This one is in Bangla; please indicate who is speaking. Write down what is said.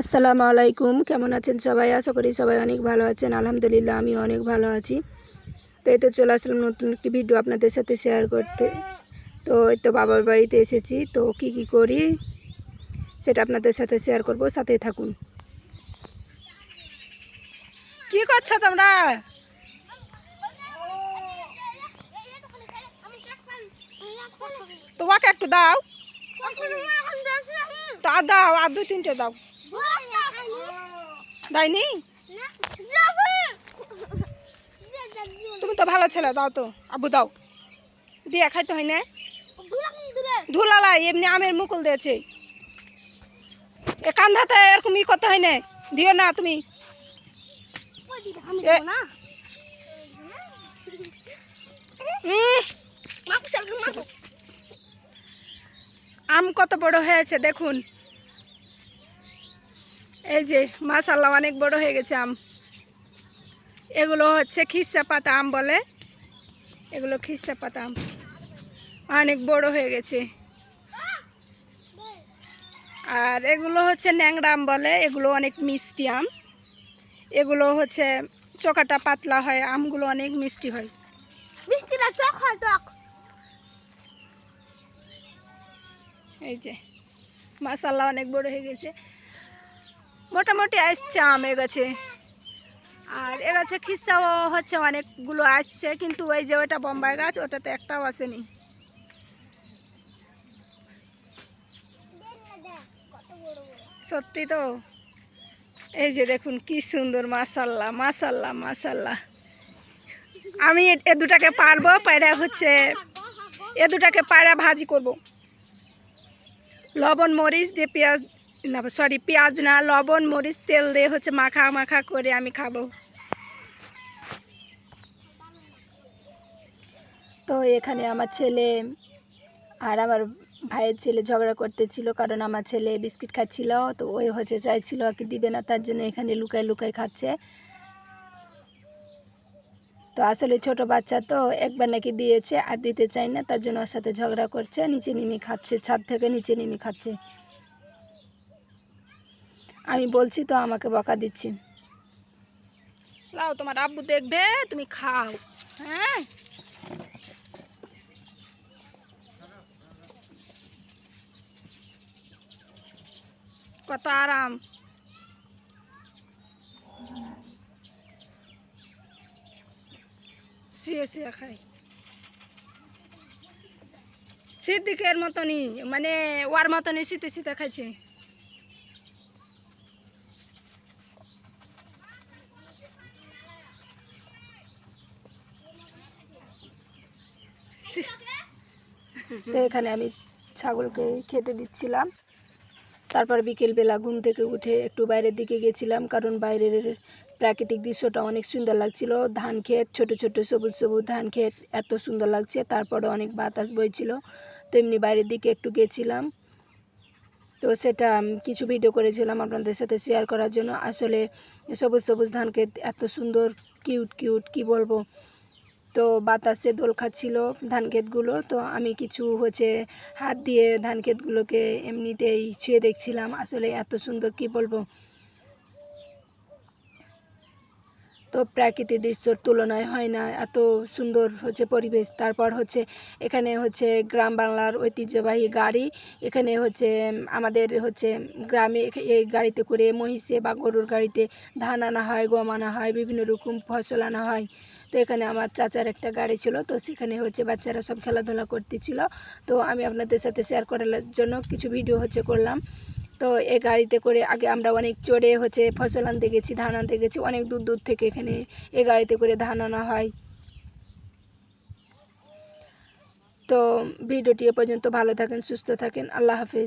Speaker 1: আসসালামু আলাইকুম। কেমন আছেন সবাই? আশা করি সবাই অনেক ভালো আছেন। আলহামদুলিল্লাহ আমি অনেক ভালো আছি। তো এই তো চলে আসলাম নতুন একটি ভিডিও আপনাদের সাথে শেয়ার করতে। তো এই তো বাবার বাড়িতে এসেছি। তো কি কি করি সেটা আপনাদের সাথে শেয়ার করব। সাথে থাকুন। কি করছ তোমরা? তোমাকে একটু দাও। তা দাও আর দুই তিনটে দাও। দাইনি? তুমি তো ভালো ছেলে দাও তো। আবু দাও। দিয়ে খাইতে হয় না? ধুলালা এমনি আমের মুকুল দিয়েছে। এ কান্ধাতে এরকম ই করতে হয় না। দিও না তুমি। আম কত বড় হয়েছে দেখুন। এই যে মাশাল্লাহ অনেক বড় হয়ে গেছে আম। এগুলো হচ্ছে খিসা পাতা আম বলে। এগুলো খিসা পাতা আম। অনেক বড় হয়ে গেছে। আর এগুলো হচ্ছে ন্যাংরা আম বলে এগুলো অনেক মিষ্টি আম। এগুলো হচ্ছে চোকাটা পাতলা হয় আমগুলো অনেক মিষ্টি হয়। মিষ্টি না হয় যখন এই যে মাসাল্লাহ অনেক বড় হয়ে গেছে। মোটামুটি আসছে আম গাছে। আর এ গাছে খিসাও হচ্ছে, অনেকগুলো আসছে, কিন্তু ওই যে ওটা বোম্বাই গাছ, ওটাতে একটাও আসেনি। সত্যি তো? এই যে দেখুন কি সুন্দর মাসাল্লাহ মাসাল্লাহ মাসাল্লাহ আমি এ- দুটাকে পারব, পায়রা হচ্ছে, এ দুটাকে পায়রা ভাজি করব। লবণ, মরিচ দিয়ে পেঁয়াজ সরি পেঁয়াজ না, লবণ, মরিচ, তেল দিয়ে হচ্ছে মাখা মাখা করে আমি খাব। তো এখানে আমার ছেলে আর আমার ভাইয়ের ছেলে ঝগড়া করতেছিল কারণ আমার ছেলে বিস্কিট খাচ্ছিল, তো ওই হচ্ছে চাইছিল কি দিবে না, তার জন্য এখানে লুকাই লুকাই খাচ্ছে। তো আসলে ছোট বাচ্চা তো একবার নাকি দিয়েছে আর দিতে চাই না, তার জন্য ওর সাথে ঝগড়া করছে, নিচে নেমে খাচ্ছে, ছাদ থেকে নিচে নেমে খাচ্ছে। আমি বলছি তো, আমাকে বকা দিচ্ছি। লাও, তোমার আব্বু দেখবে, তুমি খাও। হ্যাঁ? কত আরাম। শুয়ে শুয়ে খাই। সিদ্দিকের মতনই মানে ওর মতনই শীতে শীতে খাইছে। তো এখানে আমি ছাগলকে খেতে দিচ্ছিলাম। তারপর বিকেলবেলা ঘুম থেকে উঠে একটু বাইরের দিকে গেছিলাম কারণ বাইরের প্রাকৃতিক দৃশ্যটা অনেক সুন্দর লাগছিল। ধান ক্ষেত, ছোট ছোট, সবুজ সবুজ ধান ক্ষেত এত সুন্দর লাগছে, তারপরে অনেক বাতাস বইছিল। তো এমনি বাইরের দিকে একটু গেছিলাম। তো সেটা কিছু ভিডিও করেছিলাম আপনাদের সাথে শেয়ার করার জন্য। আসলে সবুজ সবুজ ধান ক্ষেত এত সুন্দর কিউট কিউট কি বলব? তো বাতাসে দোল খাচ্ছিল ধান ক্ষেতগুলো। তো আমি কিছু হচ্ছে হাত দিয়ে ধান ক্ষেতগুলোকে এমনিতেই ছুঁয়ে দেখছিলাম। আসলে এত সুন্দর কি বলব? তো প্রাকৃতিক দৃশ্যর তুলনায় হয় না। এত সুন্দর হচ্ছে পরিবেশ। তারপর হচ্ছে এখানে হচ্ছে গ্রাম বাংলার ঐতিহ্যবাহী গাড়ি। এখানে হচ্ছে আমাদের হচ্ছে গ্রামে এই গাড়িতে করে মহিষে বা গরুর গাড়িতে ধান আনা হয়, গম আনা হয়, বিভিন্ন রকম ফসল আনা হয়। তো এখানে আমার চাচার একটা গাড়ি ছিল। তো সেখানে হচ্ছে বাচ্চারা সব খেলাধুলা করতেছিল। তো আমি আপনাদের সাথে শেয়ার করার জন্য কিছু ভিডিও হচ্ছে করলাম। তো এ গাড়িতে করে আগে আমরা অনেক চড়ে হচ্ছে ফসল আনতে গেছি, ধান আনতে গেছি, অনেক দূর দূর থেকে এখানে এ গাড়িতে করে ধান আনা হয়। তো ভিডিওটি এ পর্যন্ত ভালো থাকেন, সুস্থ থাকেন, আল্লাহ হাফেজ।